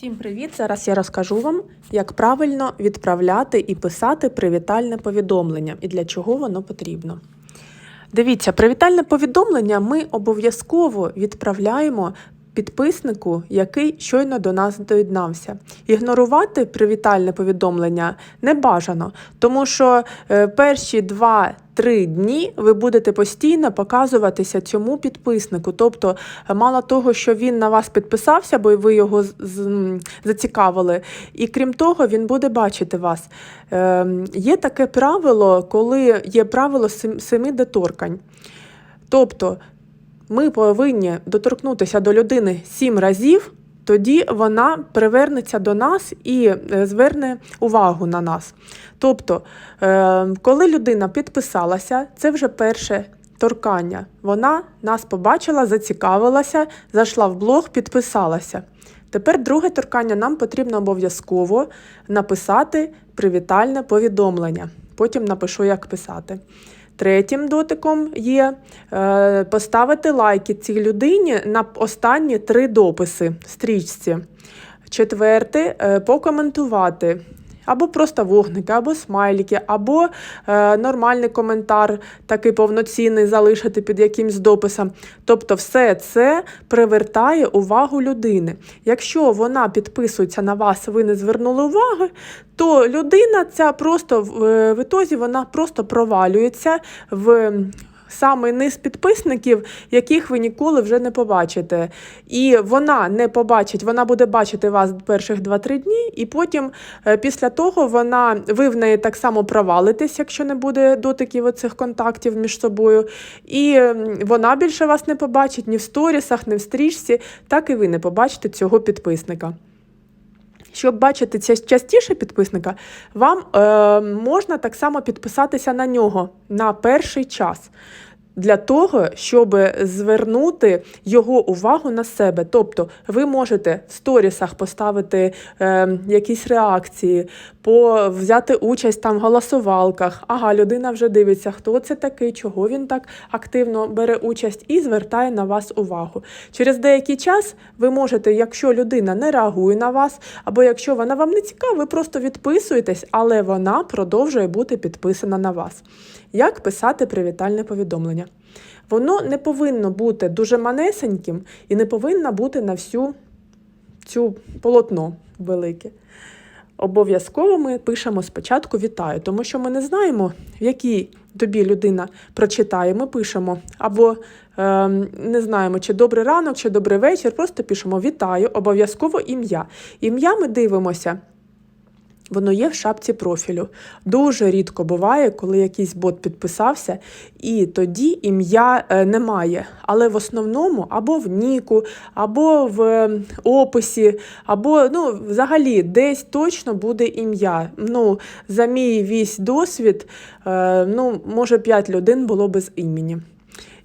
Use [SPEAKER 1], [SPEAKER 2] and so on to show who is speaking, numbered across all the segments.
[SPEAKER 1] Всім привіт! Зараз я розкажу вам, як правильно відправляти і писати привітальне повідомлення і для чого воно потрібно. Дивіться, привітальне повідомлення ми обов'язково відправляємо підписнику, який щойно до нас доєднався. Ігнорувати привітальне повідомлення не бажано, тому що е, перші 2-3 дні ви будете постійно показуватися цьому підписнику. Тобто, е, мало того, що він на вас підписався, бо ви його зацікавили, і крім того, він буде бачити вас. Е, Є таке правило, коли є правило семи доторкань. Тобто ми повинні доторкнутися до людини сім разів, тоді вона привернеться до нас і е, зверне увагу на нас. Тобто, е, коли людина підписалася, це вже перше торкання. Вона нас побачила, зацікавилася, зайшла в блог, підписалася. Тепер друге торкання нам потрібно обов'язково написати привітальне повідомлення. Потім напишу, як писати. Третім дотиком є е, поставити лайки цій людині на останні три дописи стрічці. Четверте покоментувати. Або просто вогники, або смайлики, або е, нормальний коментар, такий повноцінний, залишити під якимсь дописом. Тобто, все це привертає увагу людини. Якщо вона підписується на вас, ви не звернули уваги, то людина ця просто в, е, в ітозі вона просто провалюється в самий низ підписників, яких ви ніколи вже не побачите. І вона не побачить, вона буде бачити вас перших 2-3 дні, і потім е, після того вона, ви в неї так само провалитесь, якщо не буде дотиків оцих контактів між собою. І вона більше вас не побачить ні в сторісах, ні в стрічці, так і ви не побачите цього підписника. Щоб бачити це частіше підписника, вам е, можна так само підписатися на нього на перший час. Для того, щоб звернути його увагу на себе. Тобто ви можете в сторісах поставити е, якісь реакції, по, взяти участь там в голосувалках. Ага, людина вже дивиться, хто це такий, чого він так активно бере участь і звертає на вас увагу. Через деякий час ви можете, якщо людина не реагує на вас, або якщо вона вам не цікава, ви просто відписуєтесь, але вона продовжує бути підписана на вас. Як писати привітальне повідомлення? Воно не повинно бути дуже манесеньким і не повинно бути на всю цю полотно велике. Обов'язково ми пишемо спочатку вітаю, тому що ми не знаємо, в якій тобі людина прочитає. Ми пишемо або е, не знаємо, чи добрий ранок, чи добрий вечір. Просто пишемо вітаю, обов'язково ім'я. Ім'я ми дивимося. Воно є в шапці профілю. Дуже рідко буває, коли якийсь бот підписався, і тоді ім'я е, немає. Але в основному або в Ніку, або в е, описі, або ну, взагалі десь точно буде ім'я. Ну, За мій весь досвід, е, ну, може 5 людей було без імені.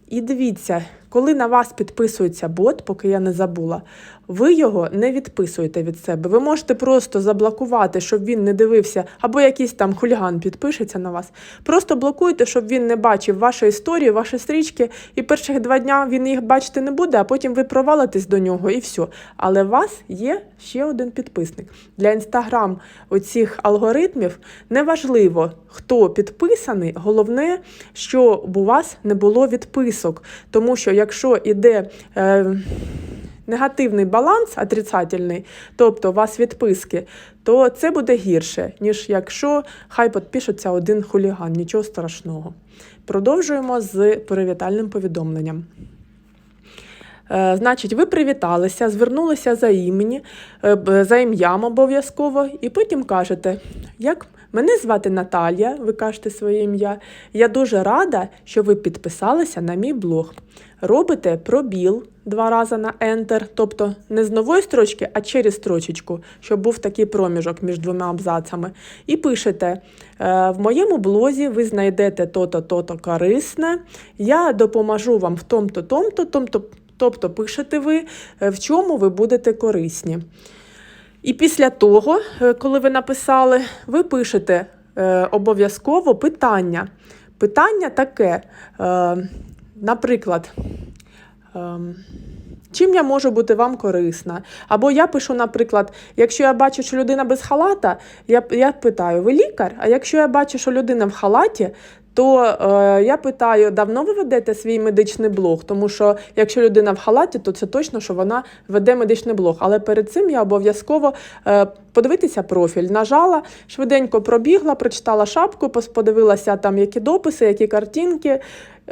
[SPEAKER 1] І дивіться, коли на вас підписується бот, поки я не забула, ви його не відписуєте від себе. Ви можете просто заблокувати, щоб він не дивився, або якийсь там хуліган підпишеться на вас. Просто блокуйте, щоб він не бачив ваші історії, ваші стрічки, і перших два дня він їх бачити не буде, а потім ви провалитесь до нього і все. Але у вас є ще один підписник. Для інстаграм оцих алгоритмів неважливо, хто підписаний, головне, щоб у вас не було відписок. Тому що якщо іде. Е, негативний баланс, отрицательний, тобто у вас відписки, то це буде гірше, ніж якщо хай підпишеться один хуліган, нічого страшного. Продовжуємо з привітальним повідомленням. Е, Значить, ви привіталися, звернулися за імені, е, за ім'ям обов'язково, і потім кажете, як мене звати Наталія, ви кажете своє ім'я. Я дуже рада, що ви підписалися на мій блог. Робите пробіл два рази на Enter, тобто не з нової строчки, а через строчечку, щоб був такий проміжок між двома абзацами. І пишете: е, в моєму блозі ви знайдете то-то, то-то корисне. Я допоможу вам в том-то, том-то, том-то. Тобто пишете ви, е, в чому ви будете корисні. І після того, е, коли ви написали, ви пишете е, обов'язково питання. Питання таке, е, наприклад, ем, чим я можу бути вам корисна. Або я пишу, наприклад, якщо я бачу, що людина без халата, я, я питаю, ви лікар? А якщо я бачу, що людина в халаті, то е, я питаю, давно ви ведете свій медичний блог? Тому що якщо людина в халаті, то це точно, що вона веде медичний блог. Але перед цим я обов'язково е, подивитися профіль. Нажала, швиденько пробігла, прочитала шапку, подивилася там, які дописи, які картинки.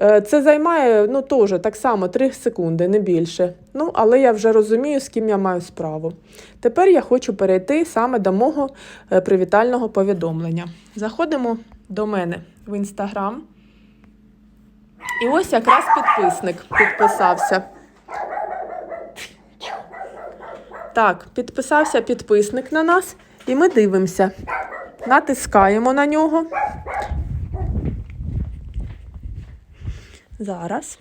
[SPEAKER 1] Е, Це займає ну, теж так само 3 секунди, не більше. Ну, але я вже розумію, з ким я маю справу. Тепер я хочу перейти саме до мого е, привітального повідомлення. Заходимо до мене в інстаграм. І ось якраз підписник підписався. Так, підписався підписник на нас, і ми дивимося. Натискаємо на нього. Зараз.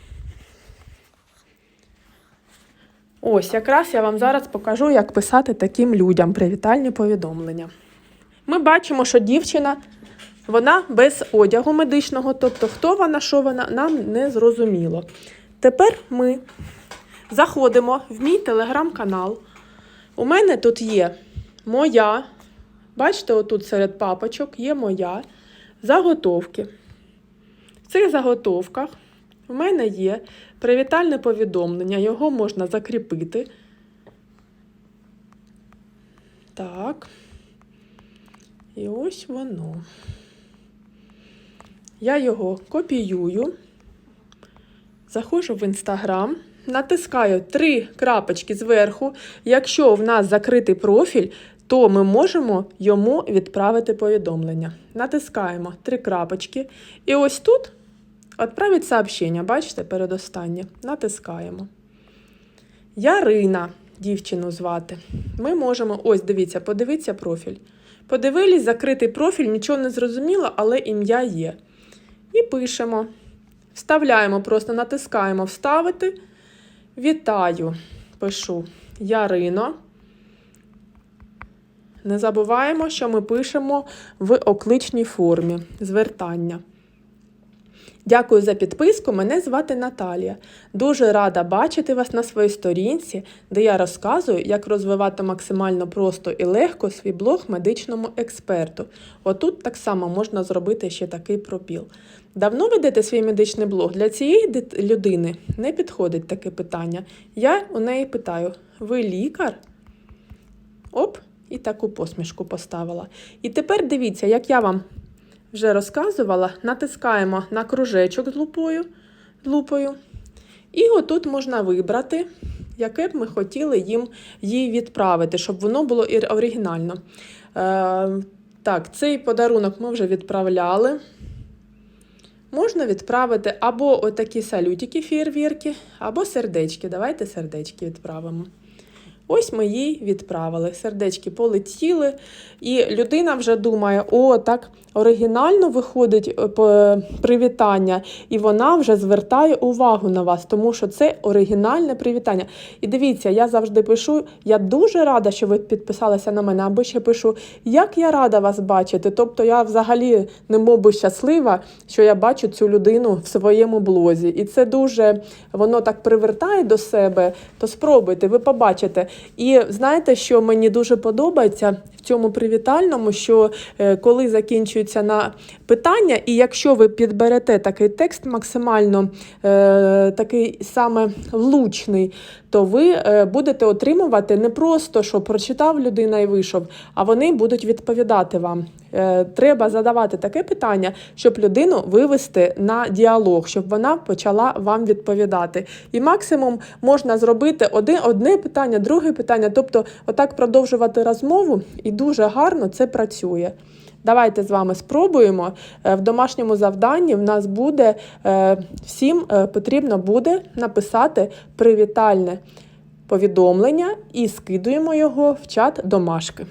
[SPEAKER 1] Ось, якраз я вам зараз покажу, як писати таким людям привітальні повідомлення. Ми бачимо, що дівчина вона без одягу медичного, тобто хто вона, що вона, нам не зрозуміло. Тепер ми заходимо в мій телеграм-канал. У мене тут є моя, бачите, отут серед папочок є моя заготовки. В цих заготовках у мене є привітальне повідомлення, його можна закріпити. Так. І ось воно. Я його копіюю, заходжу в інстаграм, натискаю три крапочки зверху. Якщо в нас закритий профіль, то ми можемо йому відправити повідомлення. Натискаємо три крапочки. І ось тут відправить сообщення, бачите, передостаннє. Натискаємо. Ярина, дівчину звати. Ми можемо, ось дивіться, подивіться профіль. Подивились, закритий профіль, нічого не зрозуміло, але ім'я є. І пишемо. Вставляємо, просто натискаємо Вставити. Вітаю. Пишу Ярино. Не забуваємо, що ми пишемо в окличній формі звертання. Дякую за підписку. Мене звати Наталія. Дуже рада бачити вас на своїй сторінці, де я розказую, як розвивати максимально просто і легко свій блог медичному експерту. Отут так само можна зробити ще такий пробіл. Давно ведете свій медичний блог? Для цієї людини не підходить таке питання. Я у неї питаю: ви лікар? Оп, і таку посмішку поставила. І тепер дивіться, як я вам вже розказувала, натискаємо на кружечок з лупою, лупою. І отут можна вибрати, яке б ми хотіли їм їй відправити, щоб воно було оригінально. Е, так, цей подарунок ми вже відправляли. Можна відправити або отакі салютики фєрвірки, або сердечки. Давайте сердечки відправимо. Ось ми їй відправили. Сердечки полетіли, і людина вже думає: о, так оригінально виходить е, привітання, і вона вже звертає увагу на вас, тому що це оригінальне привітання. І дивіться, я завжди пишу: я дуже рада, що ви підписалися на мене, або ще пишу, як я рада вас бачити. Тобто я взагалі немов щаслива, що я бачу цю людину в своєму блозі. І це дуже воно так привертає до себе. То спробуйте, ви побачите. І знаєте, що мені дуже подобається цьому привітальному, що е, коли закінчується на питання, і якщо ви підберете такий текст максимально е, такий саме влучний, то ви е, будете отримувати не просто, що прочитав людина і вийшов, а вони будуть відповідати вам. Треба задавати таке питання, щоб людину вивести на діалог, щоб вона почала вам відповідати. І максимум можна зробити одне питання, друге питання, тобто отак продовжувати розмову, і дуже гарно це працює. Давайте з вами спробуємо. Е, В домашньому завданні в нас буде е, всім е, потрібно буде написати привітальне повідомлення і скидуємо його в чат домашки.